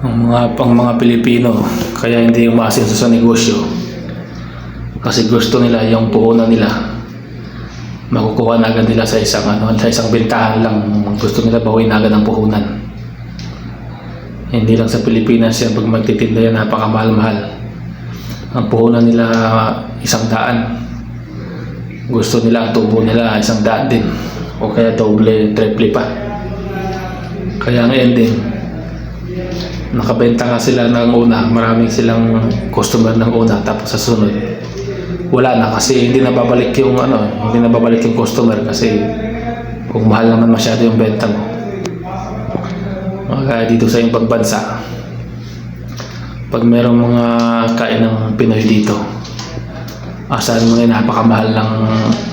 ang mga pang mga Pilipino kaya hindi umasenso sa negosyo. Kasi gusto nila yung puhunan nila. Makukuha na agad nila sa isang ano sa isang bentahan lang. Gusto nila bawin agad ang puhunan. Hindi lang sa Pilipinas yan pag magtitinda yan napakamahal-mahal. Ang puhunan nila isang daan. Gusto nila ang tubo nila isang daan din. O kaya doble, triple pa. Kaya ngayon din nakabenta nga sila ng una maraming silang customer ng una tapos sa sunod wala na kasi hindi na babalik yung ano hindi na babalik yung customer kasi kung mahal naman masyado yung benta mo. Kaya dito sa ibang bansa pag merong mga kain ng Pinoy dito asahan mo na napakamahal ng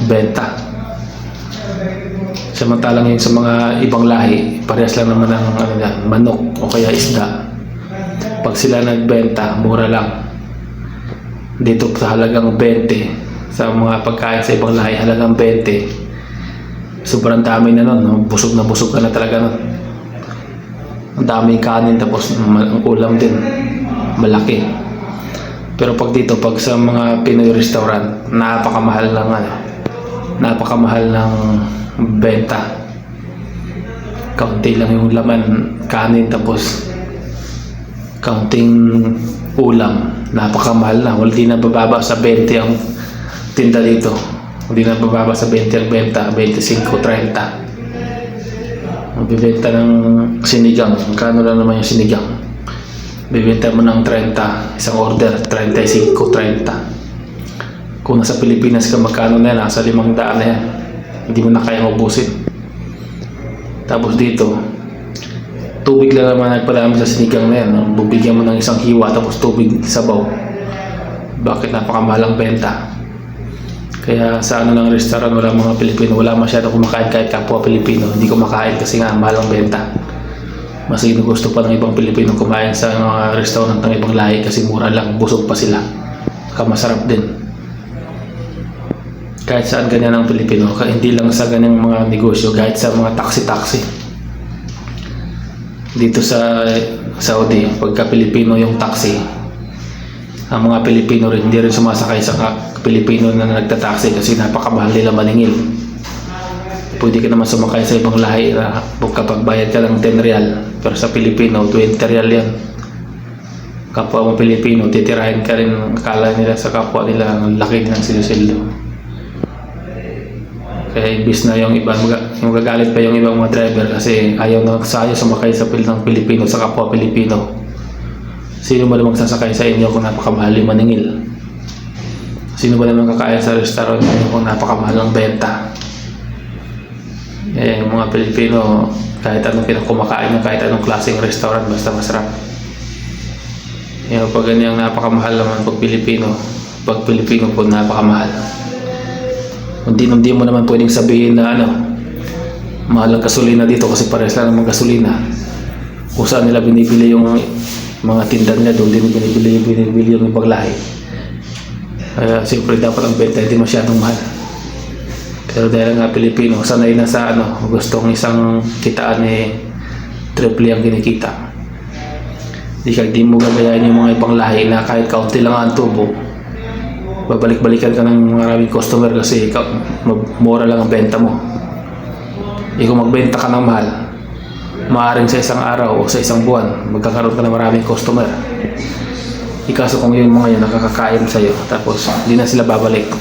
benta. Samantalang yun sa mga ibang lahi parehas lang naman ng ano manok o kaya isda pag sila nagbenta mura lang. Dito sa halagang 20 sa mga pagkain sa ibang lahi halagang 20 sobrang dami na nun busog na busog ka na talaga nun. Ang daming kanin tapos ang ulam din. Malaki. Pero pag dito pag sa mga Pinoy restaurant napakamahal ng ano napakamahal ng benta. Kaunti lang yung laman kanin tapos kaunting ulam napakamahal na hindi na bababa sa 20 ang tinda dito hindi na bababa sa 20 ang benta 25, 30 Magbibenta ng sinigang. Kano lang naman yung sinigang? Bibenta mo ng 30. Isang order, 35, 30. Kung nasa Pilipinas ka, magkano na yan? Nasa 500 na yan. Hindi mo na kaya ubusin. Tapos dito, tubig lang naman nagpadami sa sinigang na yan. no? Bubigyan mo ng isang hiwa, tapos tubig sabaw. Bakit napakamahal ang benta? Kaya sa ano ng restaurant, wala mga Pilipino, wala masyado kumakain kahit kapwa Pilipino. Hindi kumakain kasi nga mahal ang benta. Mas gusto pa ng ibang Pilipino kumain sa mga restaurant ng ibang lahi kasi mura lang, busog pa sila. Saka masarap din. Kahit saan ganyan ang Pilipino, hindi lang sa ganyang mga negosyo, kahit sa mga taxi-taxi. Dito sa Saudi, pagka Pilipino yung taxi, ang mga Pilipino rin, hindi rin sumasakay sa Pilipino na nagtataksi kasi napakamahal nila maningil. Pwede ka naman sumakay sa ibang lahi na kapag bayad ka ng 10 real, pero sa Pilipino, 20 real yan. Kapwa mo Pilipino, titirahin ka rin, akala nila sa kapwa nila, ang laki ng sinusildo. Kaya ibis na yung iba, maga- yung gagalit pa yung ibang mga driver kasi ayaw na sayo sumakay sa pil ng Pilipino sa kapwa Pilipino. Sino ba namang sasakay sa inyo kung napakamahal yung maningil? Sino ba naman kakain sa restaurant ninyo kung napakamahal ang benta? Eh, mga Pilipino, kahit anong kinakumakain nyo, kahit anong klaseng restaurant, basta masarap. Yung pag ganyang napakamahal naman pag Pilipino, pag Pilipino po napakamahal. Hindi, hindi mo naman pwedeng sabihin na ano, mahal ang gasolina dito kasi pares lang naman gasolina. Kung saan nila binibili yung mga tinda nila, doon din binibili, binibili yung ibang lahi. Kaya siyempre dapat ang benta hindi masyadong mahal. Pero dahil nga Pilipino, sanay na sa ano, gustong isang kitaan eh, triple ang kinikita. Di ka, di mo gagayahin yung mga ibang lahi na kahit kaunti lang ang tubo, babalik-balikan ka ng maraming customer kasi ikaw, mura lang ang benta mo. Eh kung magbenta ka ng mahal, maaaring sa isang araw o sa isang buwan, magkakaroon ka ng maraming customer. Ikaso kung yung mga yan nakakakain sa'yo, tapos hindi na sila babalik.